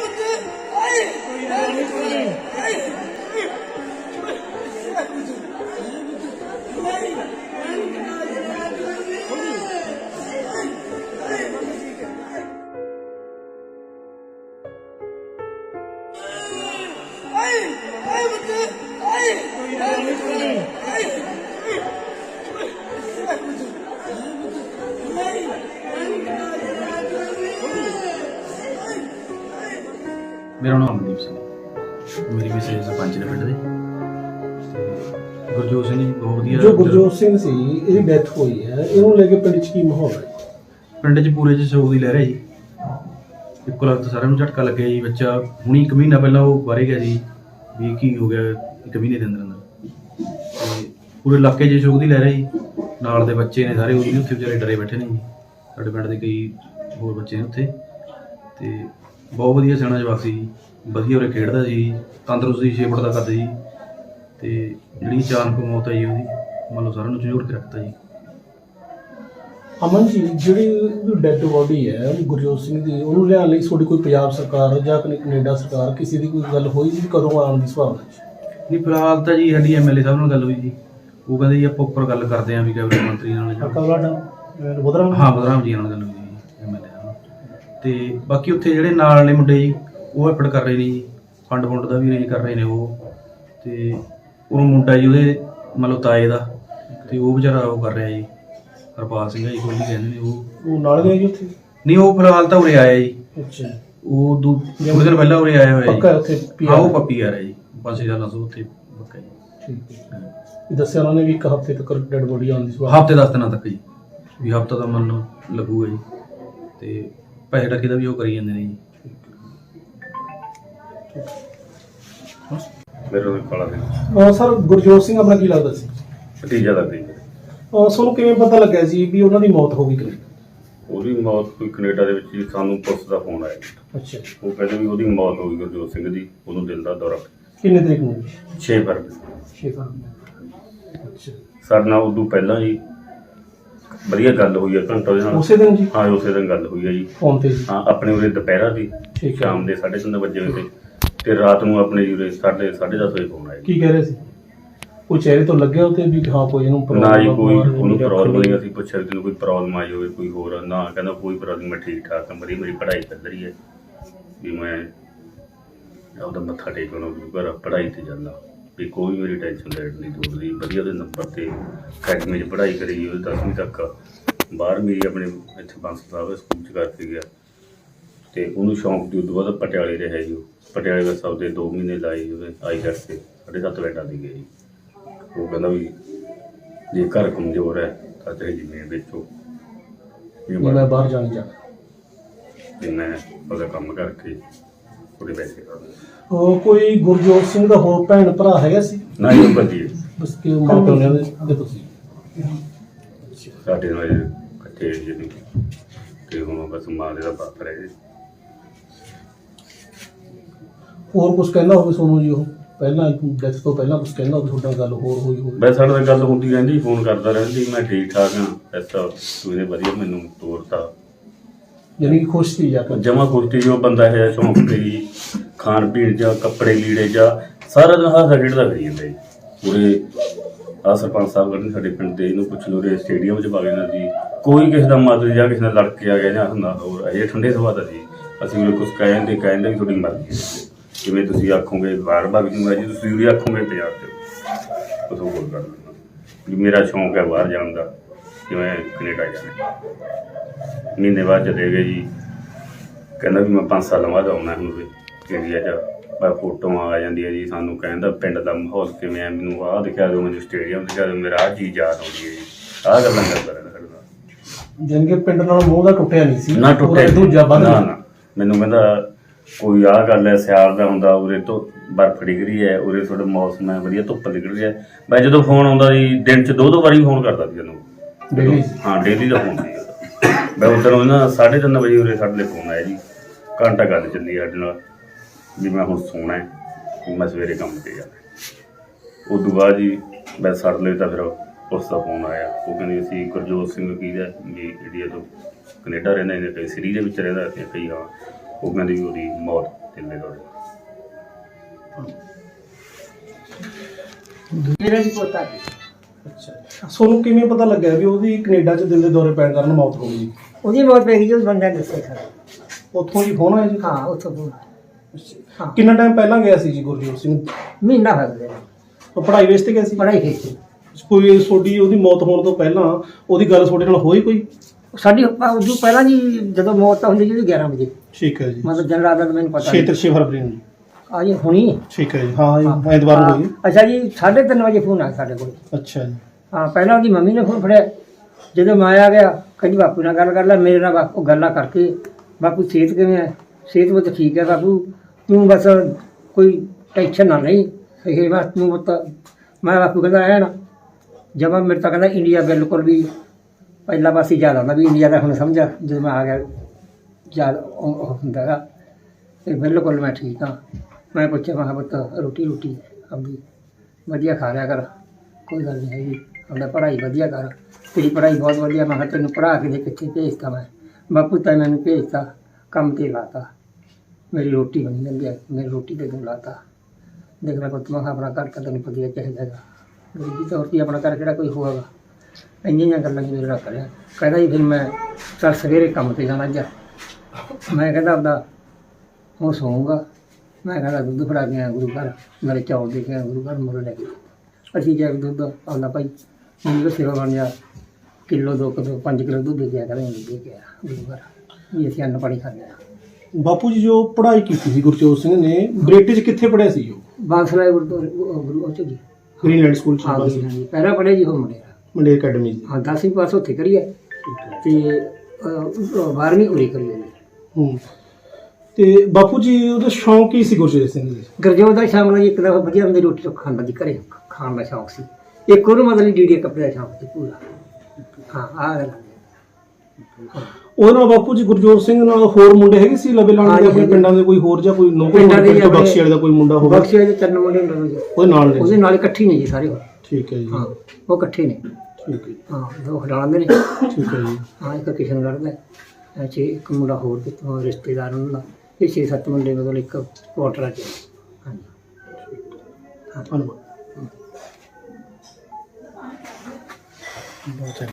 with it. ਮੇਰਾ ਨਾਮ ਅਮਨਦੀਪ ਸਿੰਘ ਹੈ। ਮੇਰੀ ਮਿਸੇਜ ਸਰਪੰਚ ਨੇ ਪਿੰਡ ਦੇ। ਤੇ ਗੁਰਜੋਤ ਸਿੰਘ ਜੀ ਬਹੁਤ ਵਧੀਆ ਜੋ ਗੁਰਜੋਤ ਸਿੰਘ ਸੀ ਇਹਦੀ ਡੈਥ ਹੋਈ ਹੈ। ਇਹਨੂੰ ਲੈ ਕੇ ਪਿੰਡ 'ਚ ਕੀ ਮਾਹੌਲ ਹੈ? ਪਿੰਡ 'ਚ ਪੂਰੇ 'ਚ ਸ਼ੌਕ ਦੀ ਲਹਿਰ ਹੈ ਜੀ। ਇੱਕੋ ਲੱਗ ਸਾਰਿਆਂ ਨੂੰ ਝਟਕਾ ਲੱਗਿਆ ਜੀ ਬੱਚਾ ਹੁਣੀ ਇੱਕ ਮਹੀਨਾ ਪਹਿਲਾਂ ਉਹ ਬਾਰੇ ਗਿਆ ਸੀ। ਵੀ ਕੀ ਹੋ ਗਿਆ ਇੱਕ ਮਹੀਨੇ ਦੇ ਅੰਦਰ ਅੰਦਰ। ਤੇ ਪੂਰੇ ਇਲਾਕੇ 'ਚ ਸ਼ੌਕ ਦੀ ਲਹਿਰ ਹੈ ਜੀ। ਨਾਲ ਦੇ ਬੱਚੇ ਨੇ ਸਾਰੇ ਉਹ ਵੀ ਉੱਥੇ ਵਿਚਾਰੇ ਡਰੇ ਬੈਠੇ ਨੇ ਜੀ। ਸਾਡੇ ਪਿੰਡ ਦੇ ਕਈ ਹੋਰ ਬੱਚੇ ਨੇ ਉੱਥੇ। ਤੇ ਬਹੁਤ ਵਧੀਆ ਸਿਆਣਾ ਜਵਾਕ ਸੀ ਜੀ। ਵਧੀਆ ਉਰੇ ਖੇਡਦਾ ਸੀ ਤੰਦਰੁਸਤੀ 6 ਫੁੱਟ ਦਾ ਕੱਦ ਸੀ ਤੇ ਜਿਹੜੀ ਅਚਾਨਕ ਮੌਤ ਆਈ ਉਹਦੀ ਮੰਨ ਲਓ ਸਾਰਿਆਂ ਨੂੰ ਝੂੜ ਕੇ ਰੱਖਤਾ ਜੀ। ਅਮਨ ਜੀ ਜਿਹੜੀ ਡੈਡ ਬੋਡੀ ਹੈ ਗੁਰਜੋਤ ਸਿੰਘ ਦੀ ਉਹਨੂੰ ਲਿਆਉਣ ਲਈ ਤੁਹਾਡੀ ਕੋਈ ਪੰਜਾਬ ਸਰਕਾਰ ਜਾਂ ਕਨੇ ਕੈਨੇਡਾ ਸਰਕਾਰ ਕਿਸੇ ਦੀ ਕੋਈ ਗੱਲ ਹੋਈ ਸੀ ਕਦੋਂ ਆਉਣ ਦੀ ਸੰਭਾਵਨਾ ਹੈ ਨਹੀਂ ਫਿਲਹਾਲ ਤਾਂ ਜੀ ਸਾਡੀ ਐਮਐਲਏ ਸਾਹਿਬ ਨਾਲ ਗੱਲ ਹੋਈ ਜੀ। ਉਹ ਕਹਿੰਦੇ ਜੀ ਆਪਾਂ ਉੱਪਰ ਗੱਲ ਕਰਦੇ ਆਂ ਵੀ ਕੈਬਨਿਟ ਮੰਤਰੀ ਨਾਲ ਜਾਂ- ਤੁਹਾਡਾ ਬਦਰਾ ਹਾਂ ਬਦਰਾਮ ਜੀ ਨਾਲ ਗੱਲ ਹੋਈ ਜੀ। ਤੇ ਬਾਕੀ ਉੱਥੇ ਜਿਹੜੇ ਨਾਲ ਨੇ ਮੁੰਡੇ ਜੀ ਉਹ ਐਫਰਟ ਕਰ ਰਹੇ ਨੇ ਜੀ ਫੰਡ ਫੰਡ ਦਾ ਵੀ ਅਰੇਂਜ ਕਰ ਰਹੇ ਨੇ ਉਹ। ਤੇ ਉਹ ਮੁੰਡਾ ਜੀ ਉਹਦੇ ਮਤਲਬ ਤਾਏ ਦਾ ਤੇ ਉਹ ਵਿਚਾਰਾ ਉਹ ਕਰ ਰਿਹਾ ਜੀ ਹਰਪਾਲ ਸਿੰਘ ਜੀ ਕੋਲੀ ਕਹਿੰਦੇ ਨੇ ਉਹ। ਉਹ ਨਾਲ ਗਏ ਜੀ ਉੱਥੇ? ਨਹੀਂ ਉਹ ਫਿਲਹਾਲ ਤਾਂ ਉਰੇ ਆਇਆ ਜੀ। ਅੱਛਾ। ਉਹ ਦੂ ਥੋੜੇ ਦਿਨ ਪਹਿਲਾਂ ਉਰੇ ਆਇਆ ਹੋਇਆ ਜੀ। ਪੱਕਾ ਉੱਥੇ? ਹਾਂ ਉਹ ਪੱਪੀ ਆ ਰਿਹਾ ਜੀ। ਛੇ ਸਾਲਾਂ ਤੋਂ ਉੱਥੇ ਪੱਕਾ ਜੀ। ਠੀਕ ਹੈ। ਦੱਸਿਆ ਉਹਨਾਂ ਨੇ ਵੀ ਇੱਕ ਹਫ਼ਤੇ ਤੱਕ ਡੈਡ ਬੋਡੀ ਆਉਣ ਦੀ ਸੰਭਾਵਨਾ ਹਫ਼ਤੇ 10 ਦਿਨਾਂ ਤੱਕ ਜੀ। ਵੀ ਹਫਤਾ ਤਾਂ ਮੰਨ ਲਓ ਲੱਗੂਗਾ ਜੀ। ਤੇ ਪੈਸੇ ਟੱਕੇ ਦਾ ਵੀ ਉਹ ਕਰੀ ਜਾਂਦੇ ਨੇ ਜੀ। ਮੇਰੇ ਨੂੰ ਕਾਲਾ ਸਿੰਘ ਅਹ ਸਰ ਗੁਰਜੋਤ ਸਿੰਘ ਆਪਣਾ ਕੀ ਲੱਗਦਾ ਸੀ? ਭਤੀਜਾ ਲੱਗਦੀ ਮੇਰੇ ਅਹ ਤੁਹਾਨੂੰ ਕਿਵੇਂ ਪਤਾ ਲੱਗਿਆ ਸੀ ਵੀ ਉਹਨਾਂ ਦੀ ਮੌਤ ਹੋ ਗਈ ਕਿ ਉਹਦੀ ਮੌਤ ਕੋਈ ਕੈਨੇਡਾ ਦੇ ਵਿੱਚ ਜੀ ਸਾਨੂੰ ਪੁਲਿਸ ਦਾ ਫੋਨ ਆਇਆ ਅੱਛਾ। ਉਹ ਕਹਿੰਦੇ ਵੀ ਉਹਦੀ ਮੌਤ ਹੋ ਗਈ ਗੁਰਜੋਤ ਸਿੰਘ ਦੀ ਉਹਨੂੰ ਦਿਲ ਦਾ ਦੌਰਾ। ਕਿੰਨੇ ਤਰੀਕ ਨੂੰ? 6 ਫਰਵਰੀ। 6 ਫਰਵਰੀ ਅੱਛਾ। ਸਾਡੇ ਨਾਲ ਉਦੋਂ ਪਹਿਲਾਂ ਜੀ ਵਧੀਆ ਗੱਲ ਹੋਈ ਹੈ ਘੰਟਾ ਉਹਦੇ ਨਾਲ। ਉਸੇ ਦਿਨ ਜੀ? ਹਾਂ ਉਸੇ ਦਿਨ ਗੱਲ ਹੋਈ ਹੈ ਜੀ। ਫੋਨ ਤੇ ਜੀ। ਹਾਂ ਆਪਣੇ ਉਰੇ ਦੁਪਹਿਰਾ ਦੀ ਠੀਕ ਹੈ। ਸ਼ਾਮ ਦੇ 3:30 ਵਜੇ ਹੋਏ ਤੇ। ਤੇ ਰਾਤ ਨੂੰ ਆਪਣੇ ਉਰੇ 10:30 ਵਜੇ ਫੋਨ ਆਇਆ ਕੀ ਕਹਿ ਰਹੇ ਸੀ? ਕੋਈ ਚਿਹਰੇ ਤੋਂ ਲੱਗਿਆ ਉਤੇ ਵੀ ਹਾਂ ਕੋਈ ਇਹਨੂੰ ਨਾ ਜੀ ਕੋਈ ਉਹਨੂੰ ਜਾਂ ਪ੍ਰੋਬਲਮ ਨਹੀਂ ਅਸੀਂ ਪੁੱਛਿਆ ਵੀ ਤੈਨੂੰ ਕੋਈ ਪ੍ਰੋਬਲਮ ਆਈ ਹੋਵੇ ਕੋਈ ਹੋਰ ਨਾ ਕਹਿੰਦਾ ਕੋਈ ਪ੍ਰੋਬਲਮ ਮੈਂ ਠੀਕ ਠਾਕ ਹਾਂ ਮੇਰੀ ਮੇਰੀ ਪੜ੍ਹਾਈ ਚੱਲ ਰਹੀ ਹੈ। ਵੀ ਮੈਂ ਆਪਦਾ ਮੱਥਾ ਟੇਕਣ ਨੂੰ ਪੜ੍ਹਾਈ ਤੇ ਜਾਂਦਾ। ਵੀ ਕੋਈ ਮੇਰੀ ਟੈਨਸ਼ਨ ਲੈਣ ਨਹੀਂ ਦੂਰ ਦੀ ਵਧੀਆ ਦੇ ਨੰਬਰ ਤੇ ਅਕੈਡਮੀ 'ਚ ਪੜ੍ਹਾਈ ਕਰੀ ਉਹ 10ਵੀਂ ਤੱਕ। ਬਾਹਰ ਮੇਰੀ ਆਪਣੇ ਇੱਥੇ ਬੰਸ ਸਾਹਿਬ ਸਕੂਲ 'ਚ ਕਰਕੇ ਗਿਆ। ਤੇ ਉਹਨੂੰ ਸ਼ੌਂਕ ਦੀ ਉਦੋਂ ਬਾਅਦ ਪਟਿਆਲੇ ਰਿਹਾ ਜੀ ਉਹ। ਪਟਿਆਲੇ ਵਿੱਚ ਸਭ ਦੇ 2 ਮਹੀਨੇ ਲਾਏ ਉਹਦੇ ਆਈ ਕਰਕੇ ਸਾਢੇ ਸੱਤ ਬੈਠਾ ਦੀ ਗਈ ਉਹ ਕਹਿੰਦਾ ਵੀ ਜੇ ਘਰ ਕਮਜ਼ੋਰ ਹੈ ਤਾਂ ਚਾਹੇ ਜ਼ਮੀਨ ਵੇਚੋ। ਵੀ ਮੈਂ ਬਾਹਰ ਜਾਣ ਜਾਣਾ ਵੀ ਮੈਂ ਉਹਦਾ ਕੰਮ ਕਰਕੇ ਥੋੜੇ ਪੈਸੇ ਕਰਾਂ ਉਹ ਕੋਈ ਗੁਰਜੋਤ ਸਿੰਘ ਦਾ ਹੋਰ ਭੈਣ ਭਰਾ ਹੈਗਾ ਸੀ? ਨਾ ਇਹ ਵਧੀਆ ਬਸ ਕਿ ਮਾਂ ਪਿਓ ਨੇ ਉਹਦੇ ਦੇ ਤੁਸੀਂ? ਸਾਡੇ ਨਾਲ ਇਹ ਇਕੱਠੇ ਜਿਹੜੀ ਤੇ ਹੁਣ ਬਸ ਮਾਂ ਦੇ ਦਾ ਪਾਤਰ ਹੈ ਜੀ ਹੋਰ ਕੁਝ ਕਹਿੰਦਾ ਹੋਵੇ ਸੋਨੂੰ ਜੀ ਉਹ? ਪਹਿਲਾਂ ਡੈਥ ਤੋਂ ਪਹਿਲਾਂ ਕੁਝ ਕਹਿੰਦਾ ਹੋਵੇ ਤੁਹਾਡਾ ਗੱਲ ਹੋਰ ਹੋਈ ਹੋਵੇ। ਬਸ ਸਾਡੇ ਨਾਲ ਗੱਲ ਹੁੰਦੀ ਰਹਿੰਦੀ ਫੋਨ ਕਰਦਾ ਰਹਿੰਦੀ ਮੈਂ ਠੀਕ ਠਾਕ ਹਾਂ। ਐਸਾ ਤੂੰ ਵਧੀਆ ਮੈਨੂੰ ਤੋਰਤਾ। ਯਾਨੀ ਕਿ ਖੁਸ਼ ਸੀ ਜਾ ਕੇ ਜਮਾ ਕੁਰਤੀ ਜੋ ਬੰਦਾ ਹੈ ਸ਼ੌਂਕ ਤੇ ਹੀ ਖਾਣ ਪੀਣ ਜਾਂ ਕੱਪੜੇ ਲੀੜੇ ਜਾਂ ਸਾਰਾ ਦਿਨ ਹਾਸਾ ਖੇਡਦਾ ਫਿਰੀ ਜਾਂਦਾ ਜੀ। ਪੂਰੇ ਆ ਸਰਪੰਚ ਸਾਹਿਬ ਕਹਿੰਦੇ ਸਾਡੇ ਪਿੰਡ ਦੇ ਇਹਨੂੰ ਪੁੱਛ ਲੋ ਰੇ ਸਟੇਡੀਅਮ 'ਚ ਵਗ ਜਾਂਦਾ ਜੀ ਕੋਈ ਕਿਸੇ ਦਾ ਮਦਦ ਜਾਂ ਕਿਸੇ ਨਾਲ ਲੜ ਕੇ ਆ ਗਿਆ ਜਾਂ ਹੁੰਦਾ ਹੋਰ ਇਹ ਠੰਡੇ ਸੁਭਾਅ ਦਾ ਜੀ ਅਸੀਂ ਉਹ ਕੁਝ ਕਹਿ ਜਾਂਦੇ ਵੀ ਤੁਹਾਡੀ ਮਰਜ਼ੀ ਹੈ ਜਿਵੇਂ ਤੁਸੀਂ ਆਖੋਗੇ, ਵਾਰ ਬਾਰ ਵੀ ਜੀ, ਤੁਸੀਂ ਵੀ ਆਖੋਗੇ ਪੰਜਾਬ 'ਚ ਉਦੋਂ ਹੋਰ ਕਰਨਾ। ਵੀ ਮੇਰਾ ਸ਼ੌਂਕ ਹੈ ਬਾਹਰ ਜਾਣ ਦਾ। ਜਿਵੇਂ ਕੈਨੇਡਾ ਜਾਣਾ ਮਹੀਨੇ ਬਾਅਦ ਚਲੇ ਗਏ ਜੀ। ਕਹਿੰਦਾ ਵੀ ਮੈਂ 5 ਸਾਲਾਂ ਬਾਅਦ ਆਉਣਾ ਹੁਣ ਵੀ ਇੰਡੀਆ 'ਚ ਮੈਂ ਫੋਟੋਆਂ ਆ ਜਾਂਦੀਆਂ ਜੀ ਸਾਨੂੰ ਕਹਿੰਦਾ ਪਿੰਡ ਦਾ ਮਾਹੌਲ ਕਿਵੇਂ ਆ ਮੈਨੂੰ ਆਹ ਦਿਖਾ ਦਿਓ ਮੈਨੂੰ ਸਟੇਡੀਅਮ ਦਿਖਾ ਦਿਓ ਮੇਰਾ ਆਹ ਚੀਜ਼ ਯਾਦ ਆਉਂਦੀ ਹੈ ਜੀ। ਆਹ ਗੱਲਾਂ ਕਰਦਾ ਰਹਿੰਦਾ ਸਾਡੇ ਨਾਲ। ਯਾਨੀ ਕਿ ਪਿੰਡ ਨਾਲ ਮੋਹ ਦਾ ਟੁੱਟਿਆ ਨਹੀਂ ਸੀ ਨਾ ਪੂਰਾ ਟੁੱਟੇ ਦੂਜਾ ਵੱਧ ਨਾ ਨਾ। ਮੈਨੂੰ ਕਹਿੰਦਾ ਕੋਈ ਆਹ ਗੱਲ ਹੈ ਸਿਆਲ ਦਾ ਹੁੰਦਾ ਉਰੇ ਤੋਂ ਬਰਫ਼ ਡਿੱਗ ਰਹੀ ਹੈ ਉਰੇ ਥੋੜਾ ਮੌਸਮ ਹੈ ਵਧੀਆ ਧੁੱਪ ਨਿਕਲ ਰਹੀ ਹੈ। ਮੈਂ ਜਦੋਂ ਫੋਨ ਆਉਂਦਾ ਜੀ ਦਿਨ 'ਚ ਦੋ ਦੋ ਵਾਰੀ ਫੋਨ ਕਰਦਾ ਸੀ ਇਹਨੂੰ ਡੇਲੀ? ਹਾਂ ਡੇਲੀ ਦਾ ਫੋਨ ਸੀ ਉਹਦਾ। ਮੈਂ ਉਧਰੋਂ ਨਾ 3:30 ਵਜੇ ਉਰੇ ਸਾਡੇ ਲਈ ਫੋਨ ਆਇਆ ਜੀ। ਘੰਟਾ ਗੱਲ ਚੱਲੀ ਸਾਡੇ ਨਾਲ ਵੀ ਮੈਂ ਹੁਣ ਸੋਣਾ ਹੈ ਵੀ ਮੈਂ ਸਵੇਰੇ ਕੰਮ ਤੇ ਜਾਣਾ ਉਸ ਤੋਂ ਬਾਅਦ ਜੀ ਮੈਂ ਸਾਡੇ ਲਈ ਤਾਂ ਫਿਰ ਉਸ ਦਾ ਫੋਨ ਆਇਆ। ਉਹ ਕਹਿੰਦੇ ਅਸੀਂ ਗੁਰਜੋਤ ਸਿੰਘ ਕੀ ਦਾ ਵੀ ਇੰਡੀਆ ਤੋਂ ਕੈਨੇਡਾ ਰਹਿੰਦਾ ਇਹਨੇ ਕਈ ਸਿਰੀ ਦੇ ਵਿੱਚ ਰਹਿੰਦਾ ਤੇ ਕਈ ਹਾਂ। ਉਹ ਕਹਿੰਦੀ ਵੀ ਉਹਦੀ ਮੌਤ ਦਿਲ ਦੇ ਦੌਰੇ ਮੇਰਾ ਵੀ ਪੋਤਾ? ਸੀ। ਅੱਛਾ ਤੁਹਾਨੂੰ ਕਿਵੇਂ ਪਤਾ ਲੱਗਿਆ ਵੀ ਉਹਦੀ ਕੈਨੇਡਾ 'ਚ ਦਿਲ ਦੇ ਦੌਰੇ ਪੈਣ ਕਾਰਨ ਮੌਤ ਹੋ ਗਈ? ਜੀ ਉਹਦੀ ਮੌਤ ਪੈ ਗਈ ਜਦੋਂ ਬੰਦਾ ਦੱਸੇ ਸਰ। ਉੱਥੋਂ ਜੀ ਫੋਨ ਆਇਆ ਜੀ? ਹਾਂ ਉੱਥੋਂ ਬੋਲ ਹਾਂ। ਕਿੰਨਾ ਟਾਈਮ ਪਹਿਲਾਂ ਗਿਆ ਸੀ ਜੀ ਗੁਰਜੋਤ ਸਿੰਘ? ਮਹੀਨਾ ਹੋ ਗਿਆ। ਉਹ ਪੜ੍ਹਾਈ ਵੇਸ ਤੇ ਗਿਆ ਸੀ? ਪੜਾਈ ਕੀਤੀ ਕੋਈ ਤੁਹਾਡੀ ਉਹਦੀ ਮੌਤ ਹੋਣ ਤੋਂ ਪਹਿਲਾਂ ਉਹਦੀ ਗੱਲ ਤੁਹਾਡੇ ਨਾਲ ਹੋਈ ਕੋਈ? ਸਾਡੀ ਉਦੋਂ ਪਹਿਲਾਂ ਜੀ ਜਦੋਂ ਮੌਤ ਤਾਂ ਹੁੰਦੀ ਜੀ 11 ਵਜੇ। ਠੀਕ ਹੈ ਜੀ। ਮਤਲਬ ਜਨਰਲ ਦਾ ਮੈਨੂੰ ਪਤਾ 6 6 ਫਰਵਰੀ ਨੂੰ। ਜੀ ਆ ਜੀ ਹੁਣੀ। ਠੀਕ ਹੈ ਜੀ। ਹਾਂ ਜੀ ਐਤਵਾਰ ਨੂੰ ਹੋਈ। ਅੱਛਾ ਜੀ 3:30 ਵਜੇ ਫੋਨ ਆਇਆ ਸਾਡੇ ਕੋਲ। ਅੱਛਾ ਜੀ। ਹਾਂ, ਪਹਿਲਾਂ ਉਹਦੀ ਮੰਮੀ ਨੇ ਫੋਨ ਫੜਿਆ। ਜਦੋਂ ਮੈਂ ਆ ਗਿਆ, ਕਹਿੰਦੀ ਬਾਪੂ ਨਾਲ ਗੱਲ ਕਰ ਲੈ, ਮੇਰੇ ਨਾਲ ਬਾਪੂ ਗੱਲਾਂ ਕਰਕੇ। ਬਾਪੂ, ਸਿਹਤ ਕਿਵੇਂ ਹੈ ਸਿਹਤ ਬਹੁਤ ਠੀਕ ਹੈ ਬਾਪੂ। ਤੂੰ ਬਸ ਕੋਈ ਟੈਨਸ਼ਨ ਨਾ ਲਈ। ਇਹ ਬਸ ਤੂੰ ਬਤ ਮੈਂ ਬਾਪੂ ਕਹਿੰਦਾ ਹੈ ਨਾ ਜਮਾ ਮੇਰੇ ਤਾਂ ਕਹਿੰਦਾ ਇੰਡੀਆ ਬਿਲਕੁਲ ਵੀ ਪਹਿਲਾ ਹੀ ਯਾਦ ਆਉਂਦਾ ਵੀ ਇੰਡੀਆ ਦਾ ਹੁਣ ਸਮਝਾ ਜਦੋਂ ਮੈਂ ਆ ਗਿਆ ਯਾਦ ਉਹ ਉਹ ਹੁੰਦਾ ਗਾ। ਤੇ ਬਿਲਕੁਲ ਮੈਂ ਠੀਕ ਹਾਂ ਮੈਂ ਪੁੱਛਿਆ, ਮੈਂ ਕਿਹਾ ਪੁੱਤ ਰੋਟੀ ਰੋਟੀ ਆਪਦੀ ਵਧੀਆ ਖਾ ਲਿਆ ਕਰ, ਕੋਈ ਗੱਲ ਨਹੀਂ ਹੈਗੀ। ਆਪਦਾ ਪੜ੍ਹਾਈ ਵਧੀਆ ਕਰ, ਤੇਰੀ ਪੜ੍ਹਾਈ ਬਹੁਤ ਵਧੀਆ, ਮੈਂ ਕਿਹਾ ਤੈਨੂੰ ਪੜ੍ਹਾ ਕੇ ਦੇ ਕਿੱਥੇ ਭੇਜਤਾ ਮੈਂ। ਬਾਪੂ ਤਾਂ ਮੈਨੂੰ ਭੇਜਤਾ ਕੰਮ ਤੇ ਲਾਤਾ ਮੇਰੀ ਰੋਟੀ ਬਣੀ ਜਾਂਦੀ ਹੈ ਮੇਰੀ ਰੋਟੀ ਤੇ ਤੂੰ ਲਾਤਾ ਦੇਖ ਲੈ ਪੁੱਤ, ਮੈਂ ਕਿਹਾ ਆਪਣਾ ਘਰ ਤਾਂ ਤੈਨੂੰ ਪਤਾ ਚਾਹੀਦਾ ਹੈਗਾ। ਗਰੀਬੀ ਤੌਰ ਤੇ ਆਪਣਾ ਘਰ ਕਿਹੜਾ ਕੋਈ ਹੋਵੇਗਾ ਇੰਨੀਆਂ ਗੱਲਾਂ ਮੇਰੇ ਰੱਖ ਕਰਿਆ ਕਹਿੰਦਾ ਜੀ, ਫਿਰ ਮੈਂ ਚੱਲ ਸਵੇਰੇ ਕੰਮ ਤੇ ਜਾਣਾ ਜਾ ਮੈਂ ਕਹਿੰਦਾ ਆਪਦਾ ਉਹ ਸੌਂਗਾ ਮੈਂ ਕਹਿੰਦਾ ਦੁੱਧ ਫੜਾ ਕੇ ਆਇਆ ਗੁਰੂ ਘਰ ਮੇਰੇ ਚੌਲ ਦੇ ਕੇ ਆਇਆ ਗੁਰੂ ਘਰ ਮੁਰੇ ਲੈ ਕੇ। ਅਸੀਂ ਜਾ ਕੇ ਦੁੱਧ ਆਉਂਦਾ ਭਾਈ ਮੈਨੂੰ ਤਾਂ ਸੇਵਾ ਬਣ ਜਾ ਕਿਲੋ ਦੋ ਕਿਲੋ 5 ਕਿਲੋ ਦੁੱਧ ਦੇ ਕੇ ਆਇਆ ਕਰਾਂਗੇ ਦੇ ਆਇਆ ਗੁਰੂ ਘਰ। ਵੀ ਅਸੀਂ ਅੰਨ ਪਾਣੀ ਖਾਂਦੇ ਆ ਬਾਪੂ ਜੀ ਜੋ ਪੜ੍ਹਾਈ ਕੀਤੀ ਸੀ ਗੁਰਜੋਤ ਸਿੰਘ ਨੇ ਬ੍ਰਿਟਿਸ਼ ਕਿੱਥੇ ਪੜ੍ਹਿਆ ਸੀ ਉਹ? ਬਾਂਸਲਾ ਗੁਰੂ ਗੁਰੂ ਉਹ ਚ ਜੀ। ਗ੍ਰੀਨਲੈਂਡ ਸਕੂਲ ਚ ਹਾਂ ਬਸ। ਜੀ, ਹਾਂ ਜੀ। ਪਹਿਲਾਂ ਪੜ੍ਹੇ ਜੀ ਹੋ ਮੁੰਡੇ ਮੰਡੇ ਅਕੈਡਮੀ ਜੀ ਹਾਂ 10ਵੀਂ ਪਾਸ ਉੱਥੇ ਕਰੀਏ ਤੇ 12ਵੀਂ ਉਰੇ ਕਰੀਏ ਜੀ। ਹੂੰ। ਤੇ ਬਾਪੂ ਜੀ ਉਹਦਾ ਸ਼ੌਂਕ ਕੀ ਸੀ ਗੁਰਜੋਤ ਸਿੰਘ ਜੀ? ਗਰਜੋਤ ਦਾ ਸ਼ਾਮ ਨੂੰ ਇੱਕ ਦਫਾ ਵਧੀਆ ਹੁੰਦੀ ਰੋਟੀ ਤੋਂ ਖਾਣ ਦਾ ਜੀ ਘਰੇ ਖਾਣ ਦਾ ਸ਼ੌਂਕ ਸੀ। ਇੱਕ ਉਹਨੂੰ ਮਤਲਬ ਡੀਡੀ ਕੱਪੜੇ ਦਾ ਸ਼ੌਂਕ ਸੀ ਪੂਰਾ ਹਾਂ ਆ ਗੱਲ ਉਹਦੇ ਨਾਲ ਬਾਪੂ ਜੀ ਗੁਰਜੋਤ ਸਿੰਘ ਨਾਲ ਹੋਰ ਮੁੰਡੇ ਹੈਗੇ ਸੀ ਲਵੇ ਹਾਂ ਲਾਣੇ ਦੇ ਆਪਣੇ। ਪਿੰਡਾਂ ਦੇ ਕੋਈ ਹੋਰ ਜਾਂ ਕੋਈ ਨੌਕਰੀ ਪਿੰਡਾਂ ਦੇ ਜੀ ਬਖਸ਼ੀ ਵਾਲੇ ਦਾ ਕੋਈ ਮੁੰਡਾ ਹੋਵੇ? ਬਖਸ਼ੇ ਦੇ ਤਿੰਨ ਮੁੰਡੇ ਹੁੰਦੇ ਨੇ ਜੀ। ਉਹਦੇ ਨਾਲ ਨੇ ਉਹਦੇ ਨਾਲ ਇਕੱਠੇ ਨੇ ਜੀ ਸਾਰੇ ਉਹ। ਠੀਕ ਹੈ ਜੀ। ਹਾਂ ਉਹ ਇਕੱਠੇ ਨੇ। ਠੀਕ ਹੈ ਹਾਂ ਦੋ ਖਡਾਉਂਦੇ ਨੇ। ਠੀਕ ਹੈ ਜੀ। ਹਾਂ ਇੱਕ ਕਿਸ਼ਨਗੜ੍ਹ ਦਾ ਹੈ। ਛੇ ਇੱਕ ਮੁੰਡਾ ਹੋਰ ਕਿਤੋਂ ਰਿਸ਼ਤੇਦਾਰ ਉਹਨਾਂ ਦਾ। ਇਹ ਛੇ ਸੱਤ ਮੁੰਡੇ ਮਤਲਬ ਇੱਕ ਕੁਆਟਰ ਚ। ਹਾਂਜੀ। ਧੰਨਵਾਦ। Voten.